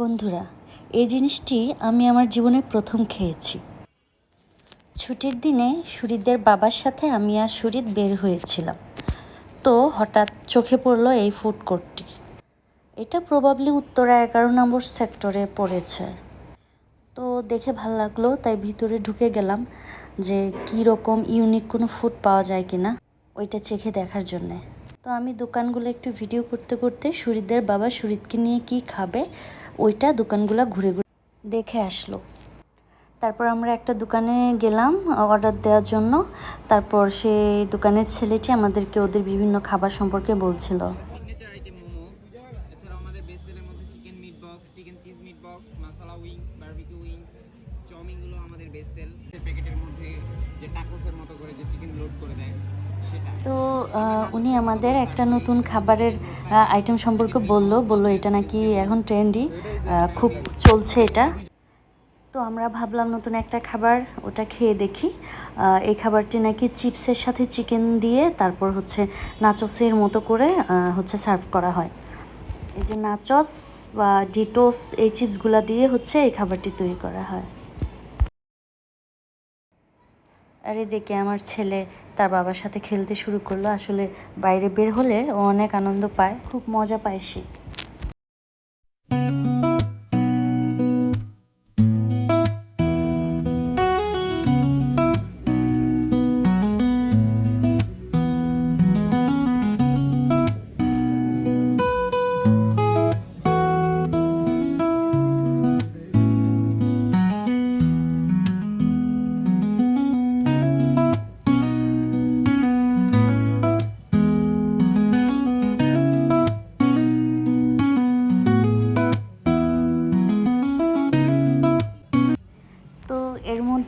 বন্ধুরা, এই জিনিসটি আমি আমার জীবনে প্রথম খেয়েছি। ছুটির দিনে সুরিদের বাবার সাথে আমি আর সুরিদ বের হয়েছিলাম। তো হঠাৎ চোখে পড়ল এই ফুড কোর্টটি এটা প্রবাবলি উত্তরা এগারো নম্বর সেক্টরে পড়েছে। তো দেখে ভালো লাগল, তাই ভিতরে ঢুকে গেলাম যে কী রকম ইউনিক কোনো ফুড পাওয়া যায় কিনা ওইটা চেখে দেখার জন্যে। তো আমি দোকানগুলো একটু ভিডিও করতে করতে সুরিদের বাবা সুরিদকে নিয়ে কি খাবে ওইটা দোকানগুলো ঘুরে ঘুরে দেখে আসলো। তারপর আমরা একটা দোকানে গেলাম অর্ডার দেওয়ার জন্য। তারপর সেই দোকানের ছেলেটি আমাদেরকে ওদের বিভিন্ন খাবার সম্পর্কে বলছিল। চিকেন লোড করে দেয়। তো উনি আমাদের একটা নতুন খাবারের আইটেম সম্পর্কে বলল বলল এটা নাকি এখন ট্রেন্ডি খুব চলছে এটা। তো আমরা ভাবলাম নতুন একটা খাবার ওটা খেয়ে দেখি। এই খাবারটি নাকি চিপসের সাথে চিকেন দিয়ে তারপর হচ্ছে নাচসের মতো করে হচ্ছে সার্ভ করা হয়। এই যে নাচস বা ডিটোস, এই চিপসগুলা দিয়ে হচ্ছে এই খাবারটি তৈরি করা হয়। আর দেখে আমার ছেলে তার বাবার সাথে খেলতে শুরু করল। আসলে বাইরে বের হলে ও অনেক আনন্দ পায়, খুব মজা পায় সে।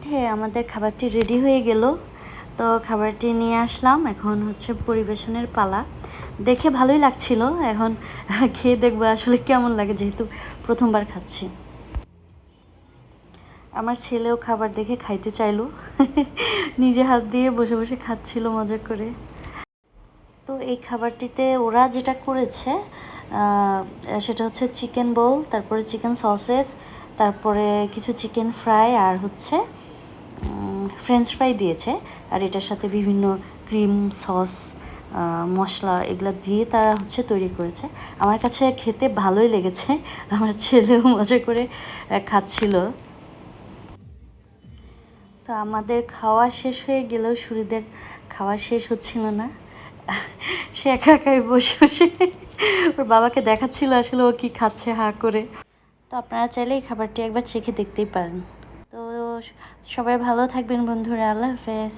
মধ্যে আমাদের খাবারটি রেডি হয়ে গেল। তো খাবারটি নিয়ে আসলাম। এখন হচ্ছে পরিবেশনের পালা। দেখে ভালোই লাগছিল। এখন খেয়ে দেখব আসলে কেমন লাগে যেহেতু প্রথমবার খাচ্ছি। আমার ছেলেও খাবার দেখে খাইতে চাইলো। নিজে হাত দিয়ে বসে বসে খাচ্ছিল মজা করে। তো এই খাবারটিতে ওরা যেটা করেছে সেটা হচ্ছে চিকেন বোল, তারপরে চিকেন সসেস, তারপরে কিছু চিকেন ফ্রাই, আর হচ্ছে ফ্রেঞ্চ ফ্রাই দিয়েছে, আর এটার সাথে বিভিন্ন ক্রিম সস মশলা এগুলো দিয়ে তারা হচ্ছে তৈরি করেছে। আমার কাছে খেতে ভালোই লেগেছে, আমার ছেলেও মজা করে খাচ্ছিল। তো আমাদের খাওয়া শেষ হয়ে গেলেও সুরিদের খাওয়া শেষ হচ্ছিল না। সে একা একাই বসে বসে ওর বাবাকে দেখাচ্ছিল আসলে ও কি খাচ্ছে হা করে। তো আপনারা চাইলে এই খাবারটি একবার চেখে দেখতেই পারেন। সবাই ভালো থাকবেন বন্ধুরা আল্লাহ হাফেজ।